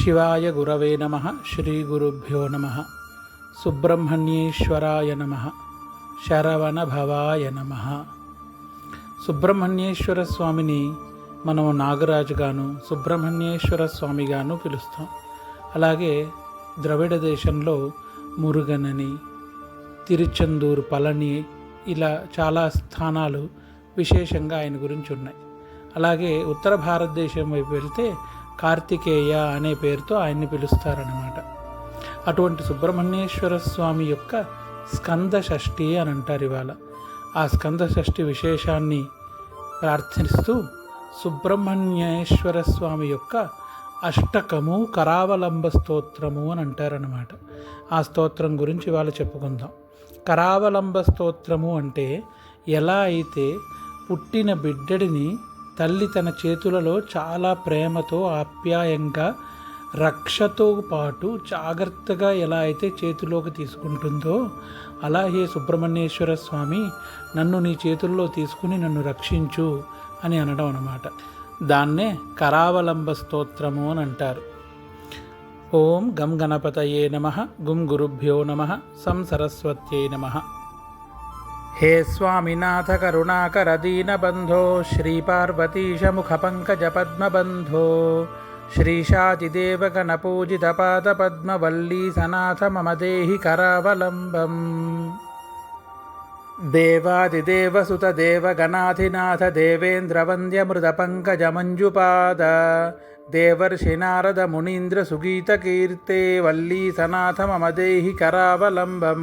శివాయ గురవే నమ శ్రీ గురుభ్యో నమ సుబ్రహ్మణ్యేశ్వరాయ నమ శరవణ భవాయ నమ. సుబ్రహ్మణ్యేశ్వర స్వామిని మనము నాగరాజుగాను సుబ్రహ్మణ్యేశ్వర స్వామిగాను పిలుస్తాం. అలాగే ద్రవిడ దేశంలో మురుగనని తిరుచందూరు పళని ఇలా చాలా స్థానాలు విశేషంగా ఆయన గురించి ఉన్నాయి. అలాగే ఉత్తర భారతదేశం వైపు వెళ్తే కార్తికేయ అనే పేరుతో ఆయన్ని పిలుస్తారన్నమాట. అటువంటి సుబ్రహ్మణ్యేశ్వర స్వామి యొక్క స్కంద షష్ఠి అని అంటారు ఇవాళ. ఆ స్కంద షష్ఠి విశేషాన్ని ప్రార్థిస్తూ సుబ్రహ్మణ్యేశ్వర స్వామి యొక్క అష్టకము కరావలంబ స్తోత్రము అని అంటారనమాట ఆ స్తోత్రం గురించి ఇవాళ చెప్పుకుందాం. కరావలంబ స్తోత్రము అంటే ఎలా అయితే పుట్టిన బిడ్డడిని తల్లి తన చేతులలో చాలా ప్రేమతో ఆప్యాయంగా రక్షతో పాటు జాగ్రత్తగా ఎలా అయితే చేతిలోకి తీసుకుంటుందో అలాగే సుబ్రహ్మణ్యేశ్వర స్వామి నన్ను నీ చేతుల్లో తీసుకుని నన్ను రక్షించు అని అనడం అన్నమాట. దాన్నే కరావలంబ స్తోత్రము అని అంటారు. ఓం గం గణపతయే నమ గుం గురుభ్యో నమ సం సరస్వత్యై నమ. హే స్వామినాథ కరుణాకర దీనబంధో శ్రీపార్వతీశముఖపంకజపద్మబంధో శ్రీశాతిదేవగణపూజితపాదపద్మవల్లీ సనాథ మమ దేహి కరావలంబం. దేవాదిదేవసుత దేవగణాధినాథ దేవేంద్రవంద్యమృతపంకజమంజుపాద దేవర్షి నారద మునీంద్ర సుగీతకీర్తే వల్లీ సనాథ మమ దేహి కరావలంబం.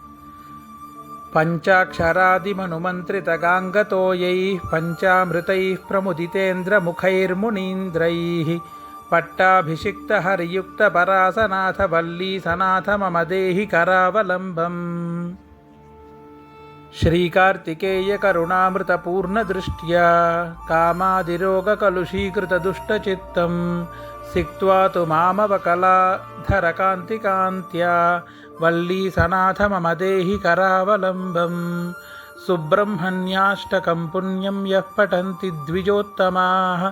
पञ्चाक्षरादिमनुमन्त्रितगाङ्गतोयैः पञ्चामृतैः प्रमुदितेन्द्रमुखैर्मुनीन्द्रैः पट्टाभिषिक्तहरियुक्तपरासनाथ वल्ली सनाथ मम देहि करावलम्बम् श्रीकार्तिकेयकरुणामृतपूर्णदृष्ट्या कामादिरोगकलुषीकृतदुष्टचित्तं सिक्त्वा तु मामवकलाधरकान्तिकान्त्या వల్లీ సనాథమమదేహి కరావలంబం. సుబ్రహ్మణ్యాష్టకం పుణ్యం యః పఠంతి ద్విజోత్తమాః.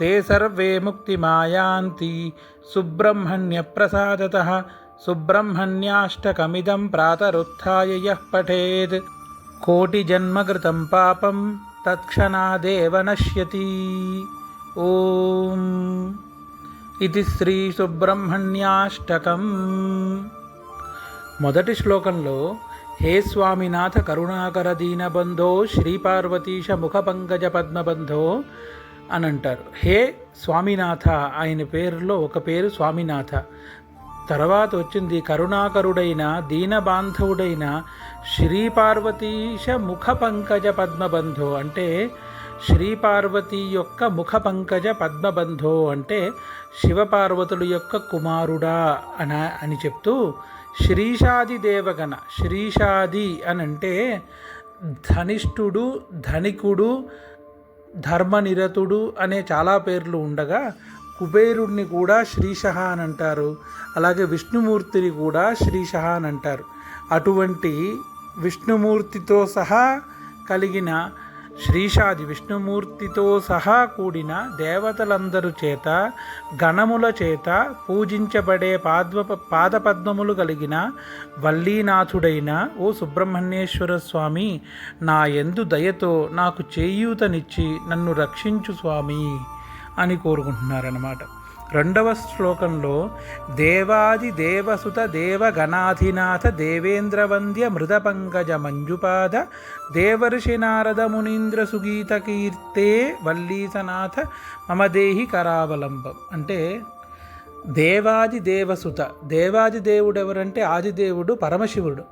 తే సర్వే ముక్తిమాయాంతి. సుబ్రహ్మణ్యప్రసాదత. సుబ్రహ్మణ్యాష్టకమిదం ప్రాతరుత్థాయ యః పఠేత్. కోటిజన్మకృతం పాపం తత్క్షణాదేవ నశ్యతి. ఓం. ఇది శ్రీసుబ్రహ్మణ్యాష్టకం మొదటి శ్లోకంలో హే స్వామినాథ కరుణాకర దీనబంధో శ్రీపార్వతీశ ముఖ పంకజ పద్మబంధో అని అంటారు. హే స్వామినాథ ఆయన పేరులో ఒక పేరు స్వామినాథ. తర్వాత వచ్చింది కరుణాకరుడైన దీనబాంధవుడైన శ్రీపార్వతీశ ముఖ పంకజ పద్మబంధు అంటే శ్రీపార్వతి యొక్క ముఖ పంకజ పద్మబంధో అంటే శివపార్వతుల యొక్క కుమారుడా అన అని చెప్తూ శ్రీషాది దేవగణ శ్రీషాది అని అంటే ధనిష్ఠుడు ధనికుడు ధర్మనిరతుడు అనే చాలా పేర్లు ఉండగా కుబేరుడిని కూడా శ్రీషహ అని అంటారు. అలాగే విష్ణుమూర్తిని కూడా శ్రీషహ అని అంటారు. అటువంటి విష్ణుమూర్తితో సహా కలిగిన శ్రీషాది విష్ణుమూర్తితో సహా కూడిన దేవతలందరు చేత గణముల చేత పూజించబడే పాద్వ పాదపద్మములు కలిగిన వల్లీనాథుడైన ఓ సుబ్రహ్మణ్యేశ్వర స్వామి నా ఎందు దయతో నాకు చేయూతనిచ్చి నన్ను రక్షించు స్వామి అని కోరుకుంటున్నారన్నమాట. రెండవ శ్లోకంలో దేవాది దేవసుత దేవగణాధినాథ దేవేంద్రవంద్య మృదపంకజ మంజుపాద దేవర్షి నారద మునీంద్ర సుగీత కీర్తే వల్లీసనాథ మమ దేహి కరావలంబం. అంటే దేవాది దేవసుత దేవాది దేవుడు ఎవరంటే ఆదిదేవుడు పరమశివుడు.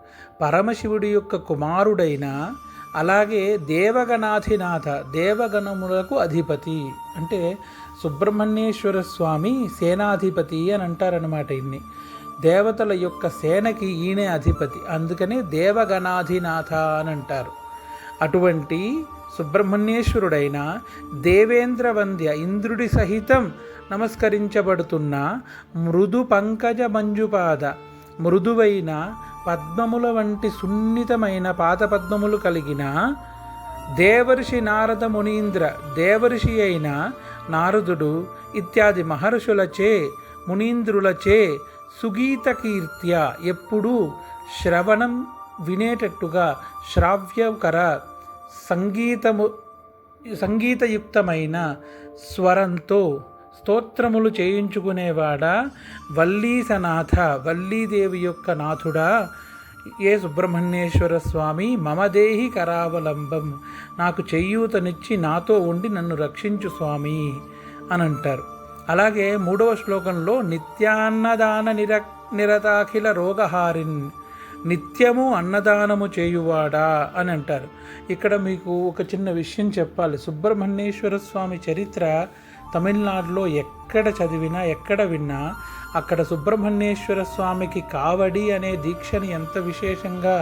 పరమశివుడి యొక్క కుమారుడైన అలాగే దేవగణాధినాథ దేవగణములకు అధిపతి. అంటే సుబ్రహ్మణ్యేశ్వర స్వామి సేనాధిపతి అని అంటారనమాట ఇన్ని. దేవతల యొక్క సేనకి ఈయనే అధిపతి. అందుకనే దేవగణాధినాథ అని అంటారు. అటువంటి సుబ్రహ్మణ్యేశ్వరుడైన దేవేంద్ర వంద్య ఇంద్రుడి సహితం నమస్కరించబడుతున్న మృదు పంకజ మంజుపాద మృదువైన పద్మముల వంటి సున్నితమైన పాదపద్మములు కలిగిన దేవర్షి నారద మునీంద్ర దేవర్షి అయిన నారదుడు ఇత్యాది మహర్షులచే మునీంద్రులచే సుగీత కీర్త్య ఎప్పుడూ శ్రవణం వినేటట్టుగా శ్రావ్యకర సంగీతము సంగీతయుక్తమైన స్వరంతో స్తోత్రములు చేయించుకునేవాడా? వల్లీసనాథ వల్లీదేవి యొక్క నాథుడా? ఏ సుబ్రహ్మణ్యేశ్వర స్వామి మమదేహి కరావలంబం. నాకు చెయ్యూతనిచ్చి నాతో ఉండి నన్ను రక్షించు స్వామి అని అంటారు అలాగే మూడవ శ్లోకంలో నిత్యాన్నదాన నిర నిరతాఖిల రోగహారిన్ నిత్యము అన్నదానము చేయువాడా అని అంటారు ఇక్కడ మీకు ఒక చిన్న విషయం చెప్పాలి. సుబ్రహ్మణ్యేశ్వర స్వామి చరిత్ర తమిళనాడులో ఎక్కడ చదివినా ఎక్కడ విన్నా అక్కడ సుబ్రహ్మణ్యేశ్వర స్వామికి కావడి అనే దీక్షని ఎంత విశేషంగా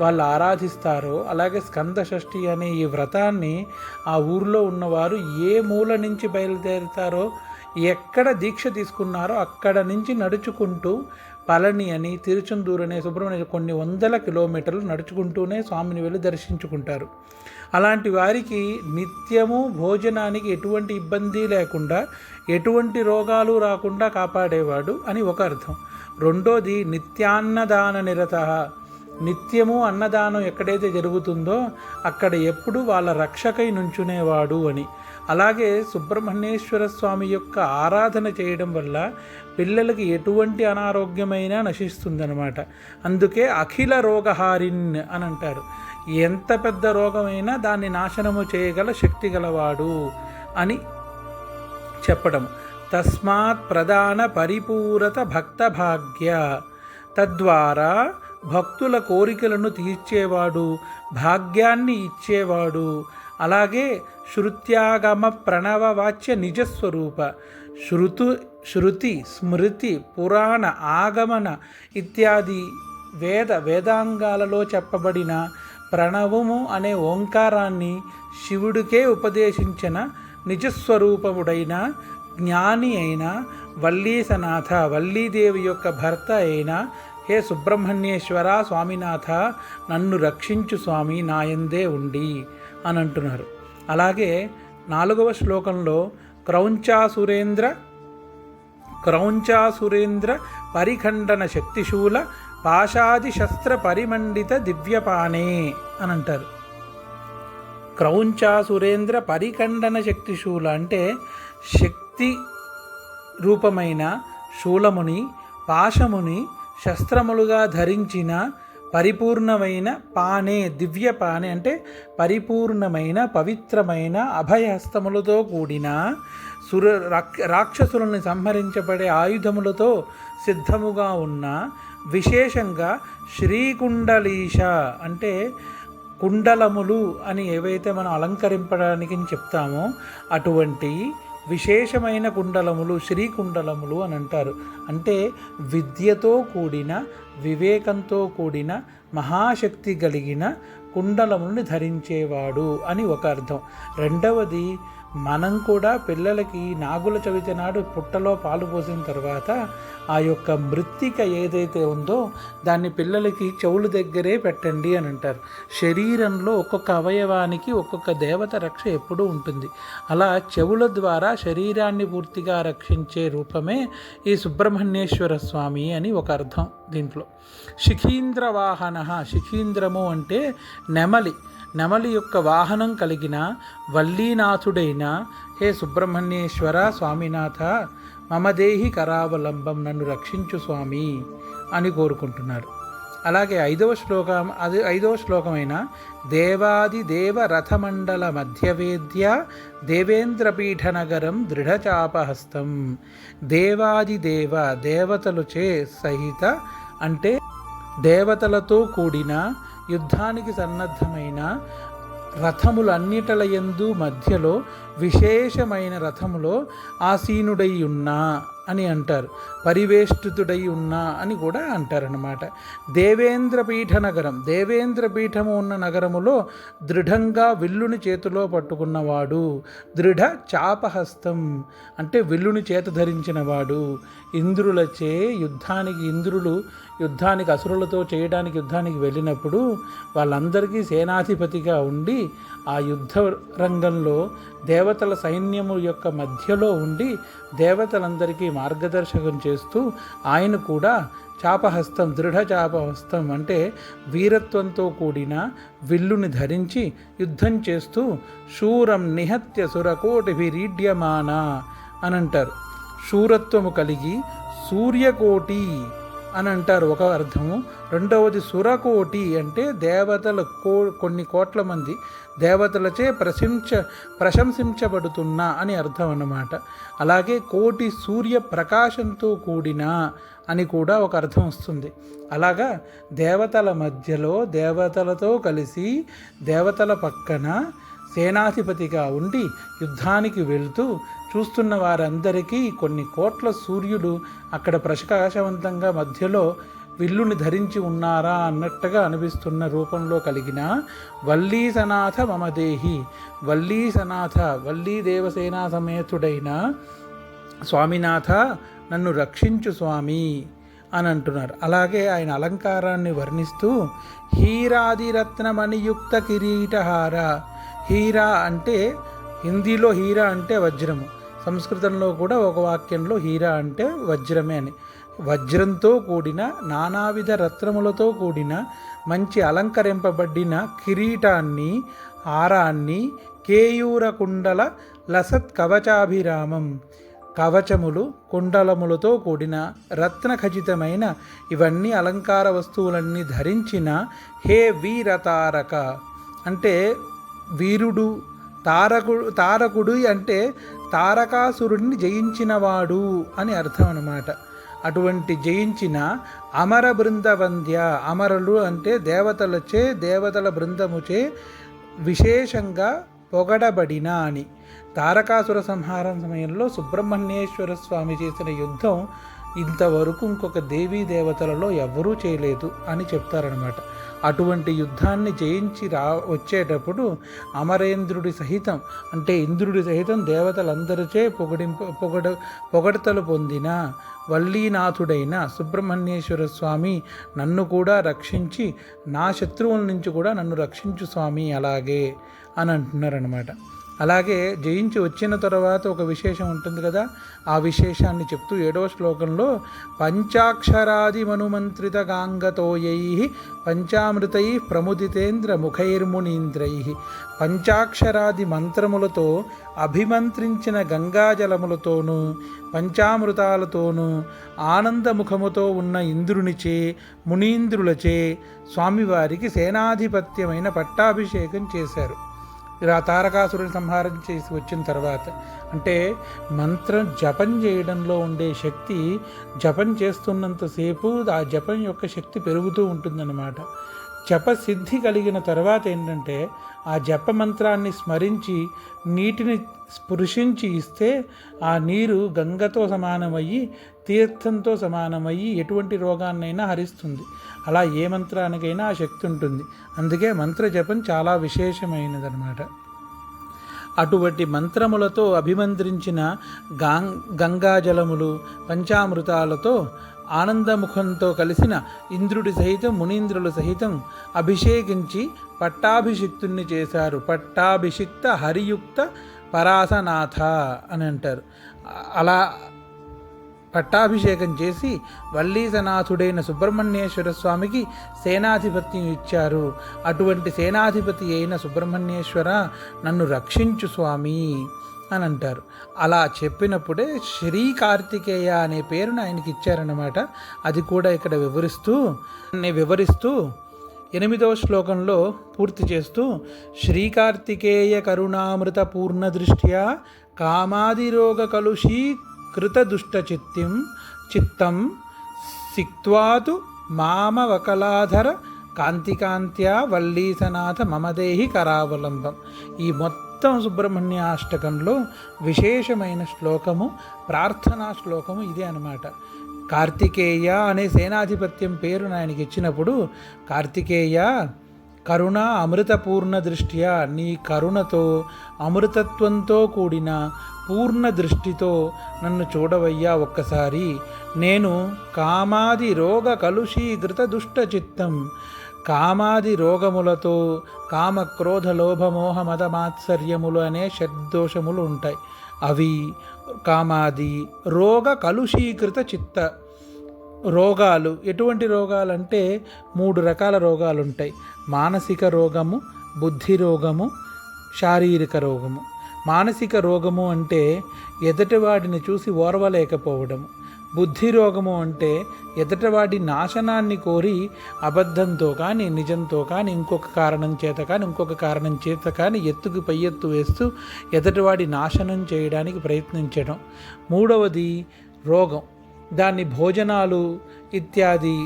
వాళ్ళు ఆరాధిస్తారో అలాగే స్కంద షష్ఠి అనే ఈ వ్రతాన్ని ఆ ఊర్లో ఉన్నవారు ఏ మూల నుంచి బయలుదేరుతారో ఎక్కడ దీక్ష తీసుకున్నారో అక్కడ నుంచి నడుచుకుంటూ పళని అని తిరుచందూరు అనే సుబ్రహ్మణ్య కొన్ని వందల కిలోమీటర్లు నడుచుకుంటూనే స్వామిని వెళ్ళి దర్శించుకుంటారు. అలాంటి వారికి నిత్యము భోజనానికి ఎటువంటి ఇబ్బంది లేకుండా ఎటువంటి రోగాలు రాకుండా కాపాడేవాడు అని ఒక అర్థం. రెండోది నిత్యాన్నదాన నిరత. నిత్యము అన్నదానం ఎక్కడైతే జరుగుతుందో అక్కడ ఎప్పుడు వాళ్ళ రక్షకై నుంచునేవాడు అని. అలాగే సుబ్రహ్మణ్యేశ్వర స్వామి యొక్క ఆరాధన చేయడం వల్ల పిల్లలకి ఎటువంటి అనారోగ్యమైనా నశిస్తుందనమాట అందుకే అఖిల రోగహారిన్ అని అంటారు. ఎంత పెద్ద రోగమైనా దాన్ని నాశనము చేయగల శక్తి గలవాడు అని చెప్పడం తస్మాత్ ప్రధాన పరిపూరత భక్త భాగ్య తద్వారా భక్తుల కోరికలను తీర్చేవాడు భాగ్యాన్ని ఇచ్చేవాడు. అలాగే శృత్యాగమ ప్రణవ వాచ్య నిజస్వరూప. శృతు శృతి స్మృతి పురాణ ఆగమన ఇత్యాది వేద వేదాంగాలలో చెప్పబడిన ప్రణవము అనే ఓంకారాన్ని శివుడికే ఉపదేశించిన నిజస్వరూపముడైన జ్ఞాని అయిన వల్లీసనాథ వల్లీదేవి యొక్క భర్త అయిన హే సుబ్రహ్మణ్యేశ్వర స్వామినాథ నన్ను రక్షించు స్వామి నాయందే ఉండి అని అంటున్నారు. అలాగే నాలుగవ శ్లోకంలో క్రౌంచాసురేంద్ర క్రౌంచాసురేంద్ర పరిఖండన శక్తిశూల పాశాది శస్త్ర పరిమండిత దివ్యపానే అని అంటారు క్రౌంచా సురేంద్ర పరిఖండన శక్తిశూల అంటే శక్తి రూపమైన శూలముని పాశముని శస్త్రములుగా ధరించిన పరిపూర్ణమైన పానే దివ్య పానే అంటే పరిపూర్ణమైన పవిత్రమైన అభయహస్తములతో కూడిన సుర రాక్షసులను సంహరించబడే ఆయుధములతో సిద్ధముగా ఉన్న విశేషంగా శ్రీకుండలీష అంటే కుండలములు అని ఏవైతే మనం అలంకరింపడానికి చెప్తామో అటువంటి విశేషమైన కుండలములు శ్రీకుండలములు అని అంటారు. అంటే విద్యతో కూడిన వివేకంతో కూడిన మహాశక్తి కలిగిన కుండలముని ధరించేవాడు అని ఒక అర్థం. రెండవది మనం కూడా పిల్లలకి నాగుల చవితి నాడు పుట్టలో పాలు పోసిన తర్వాత ఆ యొక్క మృత్తిక ఏదైతే ఉందో దాన్ని పిల్లలకి చెవుల దగ్గరే పెట్టండి అని అంటారు. శరీరంలో ఒక్కొక్క అవయవానికి ఒక్కొక్క దేవత రక్ష ఎప్పుడూ ఉంటుంది. అలా చెవుల ద్వారా శరీరాన్ని పూర్తిగా రక్షించే రూపమే ఈ సుబ్రహ్మణ్యేశ్వర స్వామి అని ఒక అర్థం దీంట్లో. శిఖీంద్ర వాహన శిఖీంద్రము అంటే నెమలి. నెమలి యొక్క వాహనం కలిగిన వల్లీనాథుడైన హే సుబ్రహ్మణ్యేశ్వర స్వామినాథ మమదేహి కరావలంబం నన్ను రక్షించు స్వామి అని కోరుకుంటున్నారు. అలాగే ఐదవ శ్లోకం అది ఐదవ శ్లోకమైన దేవాది దేవ రథమండల మధ్యవేద్య దేవేంద్రపీఠ నగరం దృఢచాపహస్తం. దేవాది దేవ దేవతలుచే సహిత అంటే దేవతలతో కూడిన యుద్ధానికి సన్నద్ధమైన రథములన్నిటల యందు మధ్యలో విశేషమైన రథములో ఆసీనుడై ఉన్నా అని అంటారు. పరివేష్టితుడై ఉన్నా అని కూడా అంటారనమాట దేవేంద్రపీఠ నగరం దేవేంద్రపీఠము ఉన్న నగరములో దృఢంగా విల్లుని చేతిలో పట్టుకున్నవాడు దృఢ చాపహస్తం అంటే విల్లుని చేత ధరించినవాడు ఇంద్రులచే యుద్ధానికి ఇంద్రులు యుద్ధానికి అసురులతో చేయడానికి యుద్ధానికి వెళ్ళినప్పుడు వాళ్ళందరికీ సేనాధిపతిగా ఉండి ఆ యుద్ధ రంగంలో దేవతల సైన్యము యొక్క మధ్యలో ఉండి దేవతలందరికీ మార్గదర్శకం చేస్తూ ఆయన కూడా చాపహస్తం దృఢ చాపహస్తం అంటే వీరత్వంతో కూడిన విల్లుని ధరించి యుద్ధం చేస్తూ శూరం నిహత్య సురకోటిభిరీడ్యమాన అని అంటారు శూరత్వము కలిగి సూర్యకోటి అని అంటారు ఒక అర్థము. రెండవది సురకోటి అంటే దేవతల కో కొన్ని కోట్ల మంది దేవతలచే ప్రశంస ప్రశంసించబడుతున్న అని అర్థం అన్నమాట. అలాగే కోటి సూర్య ప్రకాశంతో కూడిన అని కూడా ఒక అర్థం వస్తుంది. అలాగా దేవతల మధ్యలో దేవతలతో కలిసి దేవతల పక్కన సేనాధిపతిగా ఉండి యుద్ధానికి వెళ్తూ చూస్తున్న వారందరికీ కొన్ని కోట్ల సూర్యుడు అక్కడ ప్రకాశవంతంగా మధ్యలో విల్లుని ధరించి ఉన్నారా అన్నట్టుగా అనిపిస్తున్న రూపంలో కలిగిన వల్లీసనాథ మమదేహి వల్లీసనాథ వల్లీ దేవసేనా సమేతుడైన స్వామినాథ నన్ను రక్షించు స్వామి అని అంటున్నారు. అలాగే ఆయన అలంకారాన్ని వర్ణిస్తూ హీరాదిరత్నమణియుక్త కిరీటహార హీరా అంటే హిందీలో హీరా అంటే వజ్రము. సంస్కృతంలో కూడా ఒక వాక్యంలో హీరా అంటే వజ్రమే అని. వజ్రంతో కూడిన నానావిధ రత్నములతో కూడిన మంచి అలంకరింపబడిన కిరీటాన్ని హారాన్ని కేయూర కుండల లసత్ కవచాభిరామం కవచములు కుండలములతో కూడిన రత్న ఖచితమైన ఇవన్నీ అలంకార వస్తువులన్నీ ధరించిన హే వీరతారక. అంటే వీరుడు తారకుడు తారకుడు అంటే తారకాసురుడిని జయించినవాడు అని అర్థం అనమాట అటువంటి జయించిన అమర బృందవంద్య అమరులు అంటే దేవతలచే దేవతల బృందముచే విశేషంగా పొగడబడిన అని. తారకాసుర సంహారం సమయంలో సుబ్రహ్మణ్యేశ్వర స్వామి చేసిన యుద్ధం ఇంతవరకు ఇంకొక దేవీ దేవతలలో ఎవరూ చేయలేదు అని చెప్తారనమాట అటువంటి యుద్ధాన్ని జయించి రా వచ్చేటప్పుడు అమరేంద్రుడి సహితం అంటే ఇంద్రుడి సహితం దేవతలందరిచే పొగడింప పొగడ పొగడతలు పొందిన వల్లీనాథుడైన సుబ్రహ్మణ్యేశ్వర స్వామి నన్ను కూడా రక్షించి నా శత్రువుల నుంచి కూడా నన్ను రక్షించు స్వామి అలాగే అని అంటున్నారనమాట అలాగే జయించి వచ్చిన తర్వాత ఒక విశేషం ఉంటుంది కదా ఆ విశేషాన్ని చెప్తూ ఏడవ శ్లోకంలో పంచాక్షరాది మనుమంత్రిత గాంగతోయై పంచామృతై ప్రముదితేంద్ర ముఖైర్మునీంద్రై పంచాక్షరాది మంత్రములతో అభిమంత్రించిన గంగాజలములతోనూ పంచామృతాలతోనూ ఆనందముఖముతో ఉన్న ఇంద్రునిచే మునీంద్రులచే స్వామివారికి సేనాధిపత్యమైన పట్టాభిషేకం చేశారు. ఇలా తారకాసురుని సంహారం చేసి వచ్చిన తర్వాత అంటే మంత్రం జపం చేయడంలో ఉండే శక్తి జపం చేస్తున్నంతసేపు ఆ జపం యొక్క శక్తి పెరుగుతూ ఉంటుందన్నమాట. జపసిద్ధి కలిగిన తర్వాత ఏంటంటే ఆ జప మంత్రాన్ని స్మరించి నీటిని స్పృశించి ఇస్తే ఆ నీరు గంగతో సమానమయ్యి తీర్థంతో సమానమయ్యి ఎటువంటి రోగాన్నైనా హరిస్తుంది. అలా ఏ మంత్రానికైనా ఆ శక్తి ఉంటుంది. అందుకే మంత్ర జపం చాలా విశేషమైనదనమాట అటువంటి మంత్రములతో అభిమంత్రించిన గాం గంగాజలములు పంచామృతాలతో ఆనందముఖంతో కలిసిన ఇంద్రుడి సహితం మునీంద్రుల సహితం అభిషేకించి పట్టాభిషిక్తుణ్ణి చేశారు. పట్టాభిషిక్త హరియుక్త పరాసనాథ అని అంటారు. అలా పట్టాభిషేకం చేసి వల్లీసనాథుడైన సుబ్రహ్మణ్యేశ్వర స్వామికి సేనాధిపత్యం ఇచ్చారు. అటువంటి సేనాధిపతి అయిన సుబ్రహ్మణ్యేశ్వర నన్ను రక్షించు స్వామి అని అంటారు. అలా చెప్పినప్పుడే శ్రీ కార్తికేయ అనే పేరును ఆయనకి ఇచ్చారన్నమాట. అది కూడా ఇక్కడ వివరిస్తూ వివరిస్తూ ఎనిమిదవ శ్లోకంలో పూర్తి చేస్తూ శ్రీకార్తికేయ కరుణామృత పూర్ణ దృష్ట్యా కామాదిరోగ కలుషీ కృతదుష్టచిత్తిం చిత్తం సిక్వాతు మామవకలాధర కాంతికాంత్యా వల్లీసనాథ మమదేహి కరావలంబం ఈ మొత్తం సుబ్రహ్మణ్య అష్టకంలో విశేషమైన శ్లోకము ప్రార్థనా శ్లోకము ఇదే అనమాట కార్తికేయ అనే సేనాధిపత్యం పేరు ఆయనకి ఇచ్చినప్పుడు కార్తికేయ కరుణ అమృతపూర్ణ దృష్ట్యా నీ కరుణతో అమృతత్వంతో కూడిన పూర్ణ దృష్టితో నన్ను చూడవయ్యా ఒక్కసారి. నేను కామాది రోగ కలుషీకృత దుష్ట చిత్తం. కామాది రోగములతో కామ క్రోధ లోభమోహ మదమాత్సర్యములు అనే షడ్దోషములు ఉంటాయి. అవి కామాది రోగ కలుషీకృత చిత్త. రోగాలు ఎటువంటి రోగాలంటే మూడు రకాల రోగాలు ఉంటాయి మానసిక రోగము బుద్ధి రోగము శారీరక రోగము. మానసిక రోగము అంటే ఎదుటివాడిని చూసి ఓర్వలేకపోవడం. బుద్ధి రోగము అంటే ఎదుటివాడి నాశనాన్ని కోరి అబద్ధంతో కానీ నిజంతో కానీ ఇంకొక కారణం చేత కానీ ఇంకొక కారణం చేత కానీ ఎత్తుకు పై ఎత్తు వేస్తూ ఎదుటివాడి నాశనం చేయడానికి ప్రయత్నించడం. మూడవది రోగం. దాన్ని భోజనాలు ఇత్యాది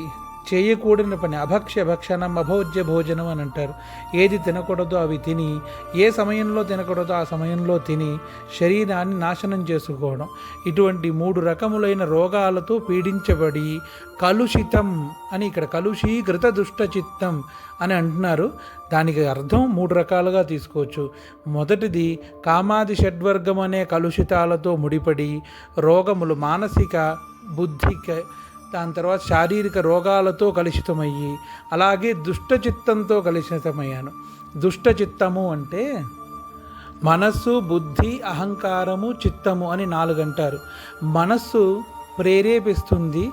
చేయకూడని పని అభక్ష్య భక్షణం అభోజ్య భోజనం అని అంటారు. ఏది తినకూడదో అవి తిని ఏ సమయంలో తినకూడదో ఆ సమయంలో తిని శరీరాన్ని నాశనం చేసుకోవడం. ఇటువంటి మూడు రకములైన రోగాలతో పీడించబడి కలుషితం అని ఇక్కడ కలుషీకృత దుష్ట చిత్తం అని అంటున్నారు. దానికి అర్థం మూడు రకాలుగా తీసుకోవచ్చు. మొదటిది కామాది షడ్వర్గం అనే కలుషితాలతో ముడిపడి రోగములు మానసిక బుద్ధిక దాని తర్వాత శారీరక రోగాలతో కలుషితమయ్యి అలాగే దుష్ట చిత్తంతో కలుషితమయ్యాను. దుష్ట చిత్తము అంటే మనస్సు బుద్ధి అహంకారము చిత్తము అని నాలుగు అంటారు మనస్సు ప్రేరేపిస్తుంది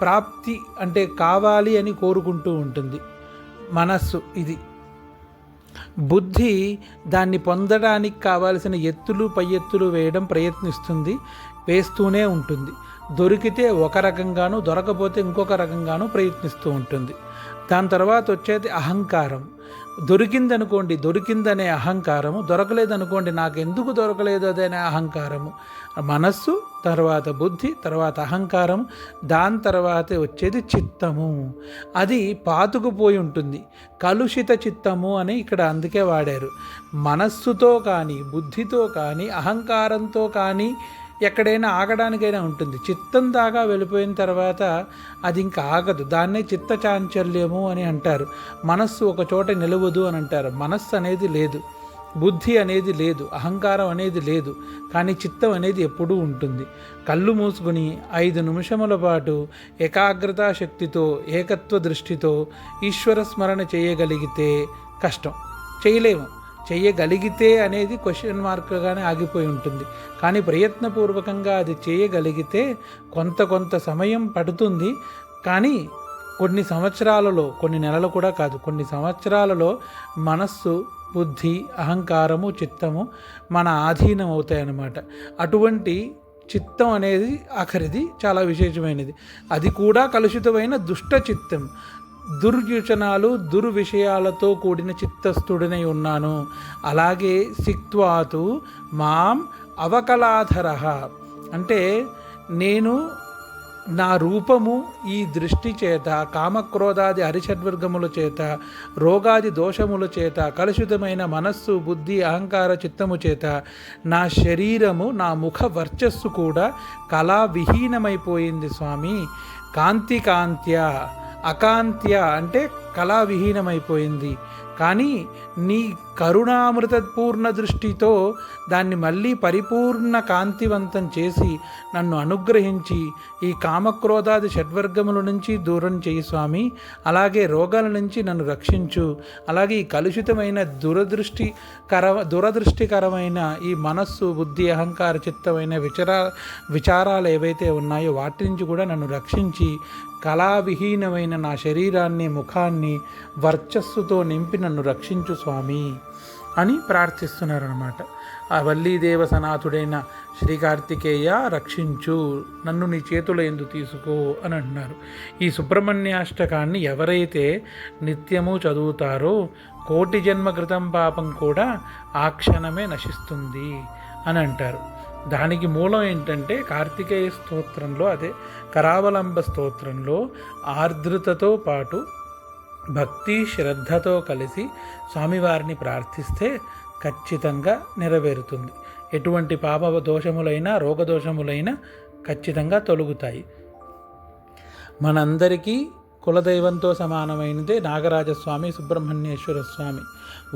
ప్రాప్తి అంటే కావాలి అని కోరుకుంటూ ఉంటుంది. మనస్సు ఇది. బుద్ధి దాన్ని పొందడానికి కావాల్సిన ఎత్తులు పై ఎత్తులు వేయడం ప్రయత్నిస్తుంది వేస్తూనే ఉంటుంది. దొరికితే ఒక రకంగాను దొరకపోతే ఇంకొక రకంగాను ప్రయత్నిస్తూ ఉంటుంది. దాని తర్వాత వచ్చేది అహంకారం. దొరికిందనుకోండి దొరికిందనే అహంకారము దొరకలేదనుకోండి నాకు ఎందుకు దొరకలేదు అదనే అహంకారము. మనస్సు తర్వాత బుద్ధి తర్వాత అహంకారం దాని తర్వాత వచ్చేది చిత్తము. అది పాతుకుపోయి ఉంటుంది. కలుషిత చిత్తము అని ఇక్కడ అందుకే వాడారు. మనస్సుతో కానీ బుద్ధితో కానీ అహంకారంతో కానీ ఎక్కడైనా ఆగడానికైనా ఉంటుంది. చిత్తం దాకా వెళ్ళిపోయిన తర్వాత అది ఇంకా ఆగదు. దాన్నే చిత్త చాంచల్యము అని అంటారు. మనస్సు ఒక చోట నిలవదు అని అంటారు. మనస్సు అనేది లేదు. బుద్ధి అనేది లేదు. అహంకారం అనేది లేదు. కానీ చిత్తం అనేది ఎప్పుడూ ఉంటుంది. కళ్ళు మూసుకుని ఐదు నిమిషముల పాటు ఏకాగ్రతా శక్తితో ఏకత్వ దృష్టితో ఈశ్వర స్మరణ చేయగలిగితే కష్టం. చేయలేము. చేయగలిగితే అనేది క్వశ్చన్ మార్క్గానే ఆగిపోయి ఉంటుంది. కానీ ప్రయత్నపూర్వకంగా అది చేయగలిగితే కొంత కొంత సమయం పడుతుంది. కానీ కొన్ని సంవత్సరాలలో కొన్ని నెలలు కూడా కాదు కొన్ని సంవత్సరాలలో మనస్సు బుద్ధి అహంకారము చిత్తము మన ఆధీనం అవుతాయన్నమాట. అటువంటి చిత్తం అనేది ఆఖరిది చాలా విశేషమైనది. అది కూడా కలుషితమైన దుష్ట చిత్తం. దుర్యోచనాలు దుర్విషయాలతో కూడిన చిత్తస్థుడినై ఉన్నాను. అలాగే సిక్వాతు మాం అవకలాధర. అంటే నేను నా రూపము ఈ దృష్టి చేత కామక్రోధాది హరిషడ్వర్గముల చేత రోగాది దోషముల చేత కలుషితమైన మనస్సు బుద్ధి అహంకార చిత్తము చేత నా శరీరము నా ముఖ వర్చస్సు కూడా కళా విహీనమైపోయింది స్వామి. కాంతి కాంత్య. అకాంత్య అంటే కళావిహీనమైపోయింది. కానీ నీ కరుణామృతపూర్ణ దృష్టితో దాన్ని మళ్ళీ పరిపూర్ణ కాంతివంతం చేసి నన్ను అనుగ్రహించి ఈ కామక్రోధాది షడ్వర్గముల నుంచి దూరం చేయి స్వామి. అలాగే రోగాల నుంచి నన్ను రక్షించు. అలాగే ఈ కలుషితమైన దురదృష్టికర దురదృష్టికరమైన ఈ మనస్సు బుద్ధి అహంకార చిత్తమైన విచారా విచారాలు ఏవైతే ఉన్నాయో వాటి నుంచి కూడా నన్ను రక్షించి కళావిహీనమైన నా శరీరాన్ని ముఖాన్ని వర్చస్సుతో నింపి నన్ను రక్షించు స్వామి. అని ప్రార్థిస్తున్నారన్నమాట. ఆ వల్లీదేవ సనాథుడైన శ్రీ కార్తికేయ రక్షించు. నన్ను నీ చేతుల ఎందు తీసుకో అని అంటున్నారు. ఈ సుబ్రహ్మణ్యాష్టకాన్ని ఎవరైతే నిత్యము చదువుతారో కోటి జన్మ క్రితం పాపం కూడా ఆ క్షణమే నశిస్తుంది అని అంటారు. దానికి మూలం ఏంటంటే కార్తికేయ స్తోత్రంలో అదే కరావలంబ స్తోత్రంలో ఆర్ద్రతతో పాటు భక్తి శ్రద్ధతో కలిసి స్వామివారిని ప్రార్థిస్తే ఖచ్చితంగా నెరవేరుతుంది. ఎటువంటి పాప దోషములైనా రోగదోషములైనా ఖచ్చితంగా తొలగుతాయి. మనందరికీ కులదైవంతో సమానమైనదే నాగరాజస్వామి సుబ్రహ్మణ్యేశ్వర స్వామి.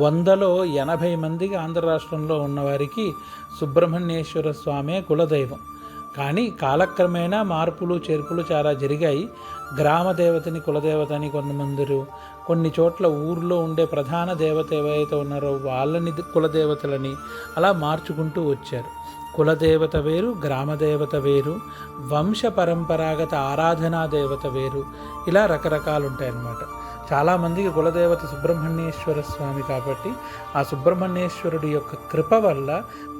వందలో ఎనభై మందికి ఆంధ్ర రాష్ట్రంలో ఉన్నవారికి సుబ్రహ్మణ్యేశ్వర స్వామే కులదైవం. కానీ కాలక్రమేణా మార్పులు చేర్పులు చాలా జరిగాయి. గ్రామ దేవతని కులదేవతని కొంతమందిరు కొన్ని చోట్ల ఊర్లో ఉండే ప్రధాన దేవత ఏవైతే ఉన్నారో వాళ్ళని కులదేవతలని అలా మార్చుకుంటూ వచ్చారు. కులదేవత వేరు గ్రామదేవత వేరు వంశ పరంపరాగత ఆరాధనా దేవత వేరు. ఇలా రకరకాలు ఉంటాయన్నమాట చాలామందికి కులదేవత సుబ్రహ్మణ్యేశ్వర స్వామి కాబట్టి ఆ సుబ్రహ్మణ్యేశ్వరుడి యొక్క కృప వల్ల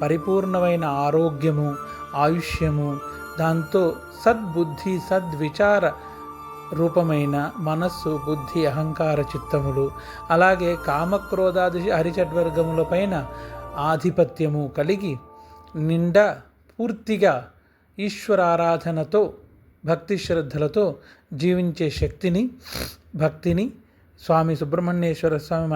పరిపూర్ణమైన ఆరోగ్యము ఆయుష్యము దాంతో సద్బుద్ధి సద్విచార రూపమైన మనస్సు బుద్ధి అహంకార చిత్తములు అలాగే కామక్రోధాది హరిచడ్వర్గముల పైన ఆధిపత్యము కలిగి నిండా పూర్తిగా ఈశ్వరారాధనతో భక్తి శ్రద్ధలతో జీవించే శక్తిని భక్తిని స్వామి సుబ్రహ్మణ్యేశ్వర స్వామి